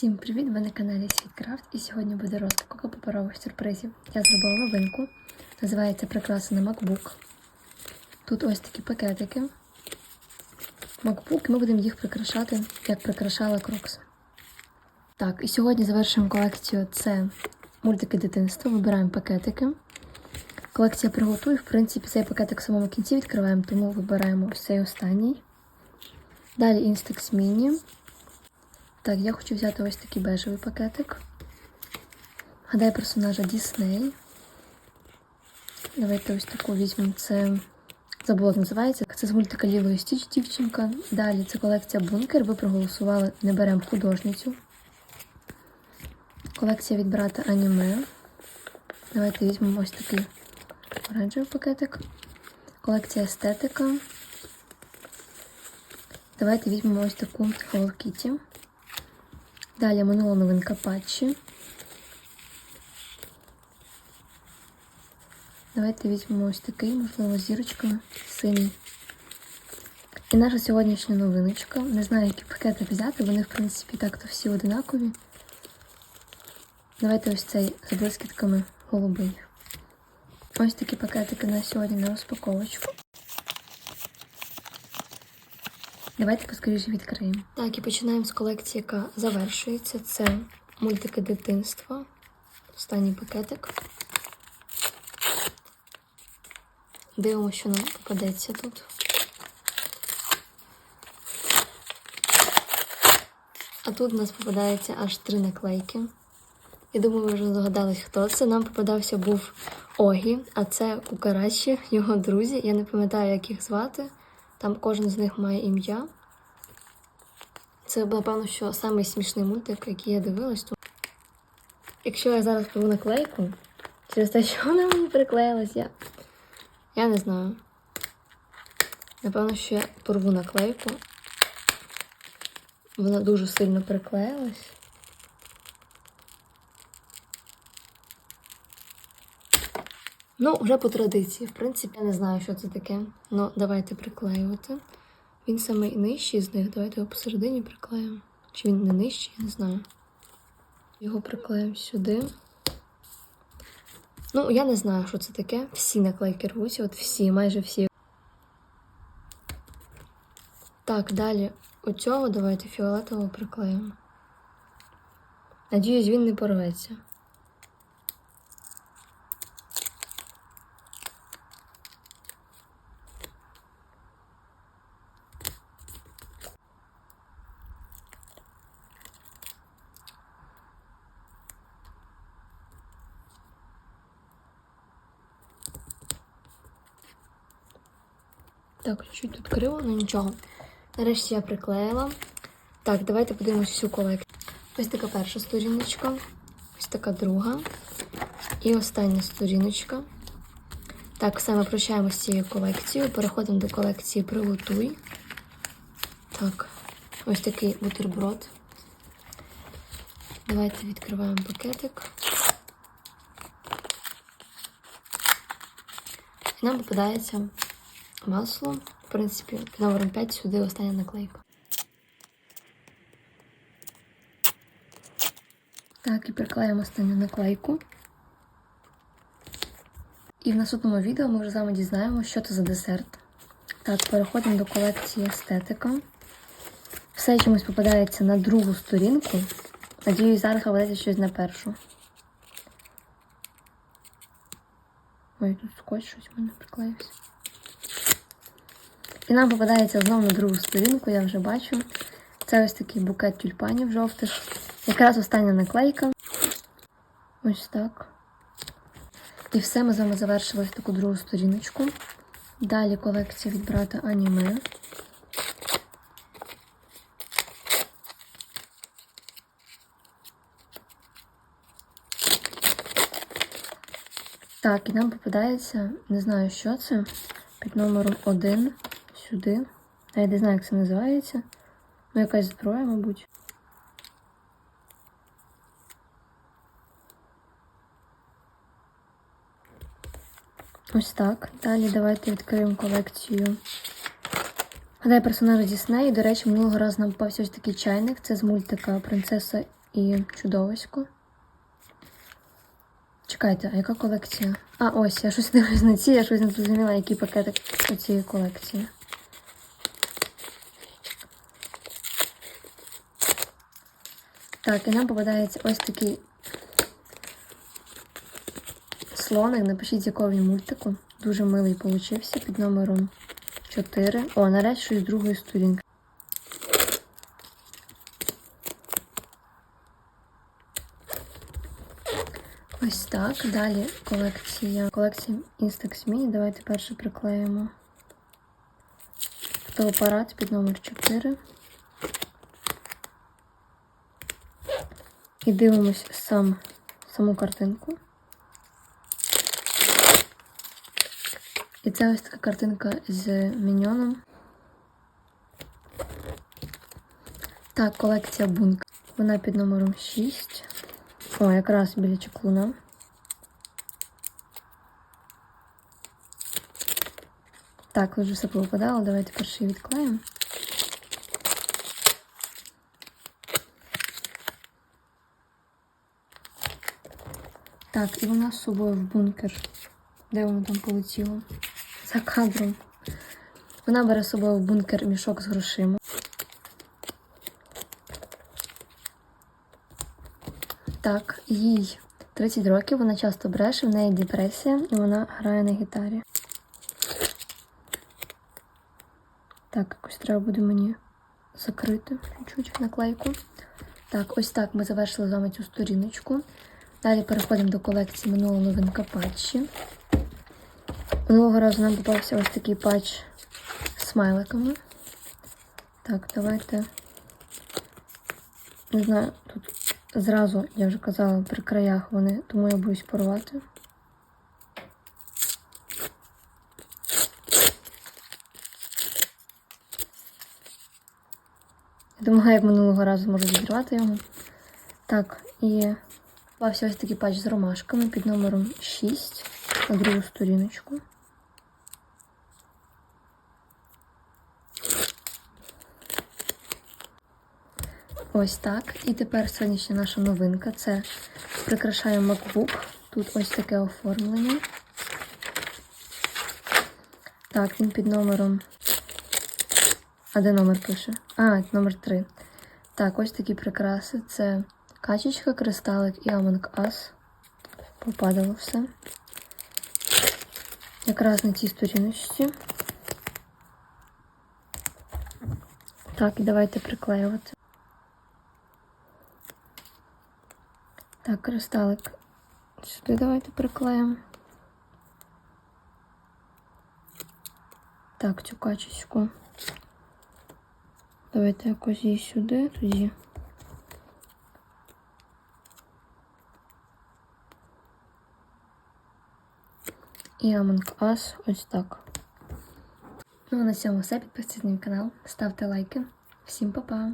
Всім привіт! Ви на каналі Світкрафт і сьогодні буде розпаковка паперових сюрпризів. Я зробила новинку, називається Прикраса на MacBook. Тут ось такі пакетики. MacBook, і ми будемо їх прикрашати, як прикрашала Крокс. Так, і сьогодні завершуємо колекцію. Це мультики дитинства. Вибираємо пакетики. Колекція приготуй. В принципі, цей пакетик в самому кінці відкриваємо, тому вибираємо ось цей останній. Далі Instax Mini. Так, я хочу взяти ось такий бежевий пакетик. Гадаю персонажа Дісней. Давайте ось таку візьмемо. Це забула, називається. Це з мультика Ліло Стіч дівчинка. Далі це колекція Бункер. Ви проголосували, не беремо художницю. Колекція від брата аніме. Давайте візьмемо ось такий оранжевий пакетик. Колекція естетика. Давайте візьмемо ось таку Hello Kitty. Далі минула новинка патчі. Давайте візьмемо ось такий, можливо, зірочками синій. І наша сьогоднішня новиночка. Не знаю, які пакети взяти, вони, в принципі, так-то всі одинакові. Давайте ось цей з блискітками голубий. Ось такі пакетики на сьогодні на розпаковочку. Давайте поскоріше відкриємо. Так, і починаємо з колекції, яка завершується. Це мультики дитинства. Останній пакетик. Дивимося, що нам попадеться тут. А тут у нас попадається аж три наклейки. Я думаю, ви вже здогадались, хто це. Нам попадався був Огі, а це Кукарачі, його друзі. Я не пам'ятаю, як їх звати. Там кожен з них має ім'я. Це, напевно, що самий смішний мультик, який я дивилась. Тому... Якщо я зараз порву наклейку, через те, що вона мені приклеїлась, я... я не знаю. Напевно, що я порву наклейку. Вона дуже сильно приклеїлась. Ну, вже по традиції. В принципі, я не знаю, що це таке. Ну, давайте приклеювати. Він самий нижчий з них. Давайте його посередині приклеїмо. Чи він не нижчий, я не знаю. Його приклеїмо сюди. Ну, я не знаю, що це таке. Всі наклейки рвуться, от всі, майже всі. Так, далі оцього давайте фіолетового приклеїмо. Надіюсь, він не порветься. Так, чуть тут криво, ну нічого. Нарешті я приклеїла. Так, давайте подивимось всю колекцію. Ось така перша сторіночка, ось така друга. І остання сторіночка. Так, ми прощаємося з цією колекцією. Переходимо до колекції Приготуй. Так, ось такий бутерброд. Давайте відкриваємо пакетик. І нам попадається масло. В принципі, під номером 5 сюди остання наклейка. Так, і приклеїмо останню наклейку. І в наступному відео ми вже з вами дізнаємося, що це за десерт. Так, переходимо до колекції естетика. Все чомусь попадається на другу сторінку. Надіюсь, зараз попадеться щось на першу. Ой, тут скотч щось в мене приклеївся. І нам попадається знову на другу сторінку, я вже бачу. Це ось такий букет тюльпанів жовтих. Якраз остання наклейка. Ось так. І все, ми з вами завершили ось таку другу сторіночку. Далі колекція від брата аніме. Так, і нам попадається, не знаю, що це, під номером 1 сюди. Я не знаю, як це називається. Ну, якась зброя, мабуть. Ось так. Далі давайте відкриємо колекцію. Гадаю персонажа Дісней. До речі, минулого разу нам попався ось такий чайник. Це з мультика Принцеса і чудовисько. Чекайте, а яка колекція? А, ось, я щось дивлюсь на ці, я щось не зрозуміла, який пакетик у цієї колекції. Так, і нам попадається ось такий слоник. Напишіть, з якого він мультику. Дуже милий получився під номером 4. О, нарешті щось з другої сторінки. Ось так. Далі колекція. Колекція Instax Mini. Давайте перше приклеїмо фотоапарат під номер 4. І дивимось сам, саму картинку. І це ось така картинка з міньоном. Так, колекція Бунк. Вона під номером 6. О, якраз біля чеклуна. Так, вже все повипадало. Давайте перший відклеїмо. Так, і вона з собою в бункер. Де воно там полетіло? За кадром. Вона бере з собою в бункер мішок з грошима. Так, їй 30 років, вона часто бреше, в неї депресія і вона грає на гітарі. Так, якось треба буде мені закрити чуть-чуть наклейку. Так, ось так ми завершили з вами цю сторіночку. Далі переходимо до колекції минулого новинка патчі. Минулого разу нам попався ось такий патч з смайликами. Так, давайте. Не знаю, тут зразу, я вже казала, при краях вони, тому я боюсь порвати. Я думаю, як минулого разу можу відірвати його. Так, і попався ось такий патч з ромашками під номером 6 на другу сторіночку. Ось так. І тепер сьогоднішня наша новинка це прикрашає MacBook. Тут ось таке оформлення. Так, він під номером. А де номер пише? А, номер 3. Так, ось такі прикраси. Це качечка, кристалик і Among Us. Попадало все. Якраз на цій сторіночці. Так, і давайте приклеювати. Так, кристалик. Сюди давайте приклеїмо. Так, цю качечку. Давайте якось її сюди, тоді. І Among Us ось так. Ну а на цьому все. Підписуйтесь на мій канал, ставте лайки. Всім па-па!